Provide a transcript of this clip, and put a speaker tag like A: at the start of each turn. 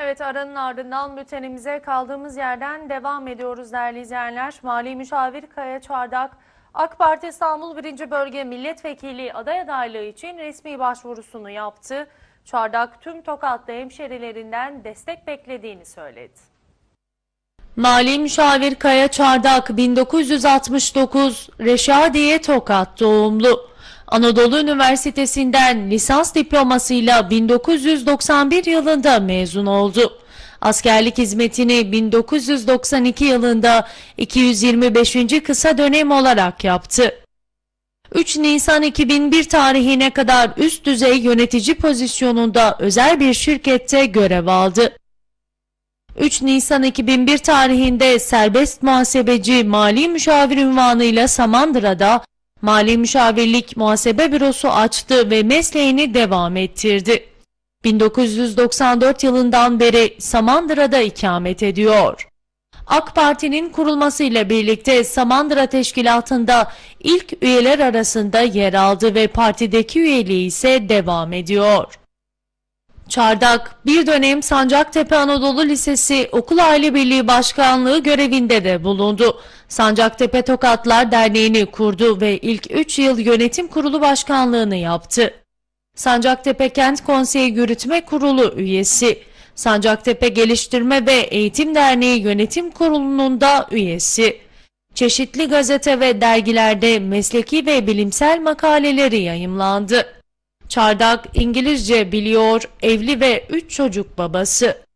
A: Evet aranın ardından bültenimize kaldığımız yerden devam ediyoruz değerli izleyenler. Mali Müşavir Kaya Çardak, AK Parti İstanbul 1. Bölge Milletvekili aday adaylığı için resmi başvurusunu yaptı. Çardak tüm Tokatlı hemşerilerinden destek beklediğini söyledi. Mali Müşavir Kaya Çardak 1969 Reşadiye Tokat doğumlu. Anadolu Üniversitesi'nden lisans diplomasıyla 1991 yılında mezun oldu. Askerlik hizmetini 1992 yılında 225. kısa dönem olarak yaptı. 3 Nisan 2001 tarihine kadar üst düzey yönetici pozisyonunda özel bir şirkette görev aldı. 3 Nisan 2001 tarihinde serbest muhasebeci mali müşavir ünvanıyla Samandıra'da mali müşavirlik muhasebe bürosu açtı ve mesleğini devam ettirdi. 1994 yılından beri Samandıra'da ikamet ediyor. AK Parti'nin kurulmasıyla birlikte Samandıra Teşkilatı'nda ilk üyeler arasında yer aldı ve partideki üyeliği ise devam ediyor. Çardak bir dönem Sancaktepe Anadolu Lisesi Okul Aile Birliği Başkanlığı görevinde de bulundu. Sancaktepe Tokatlar Derneği'ni kurdu ve ilk 3 yıl yönetim kurulu başkanlığını yaptı. Sancaktepe Kent Konseyi Yürütme Kurulu üyesi. Sancaktepe Geliştirme ve Eğitim Derneği Yönetim Kurulu'nun da üyesi. Çeşitli gazete ve dergilerde mesleki ve bilimsel makaleleri yayımlandı. Çardak İngilizce biliyor, evli ve 3 çocuk babası.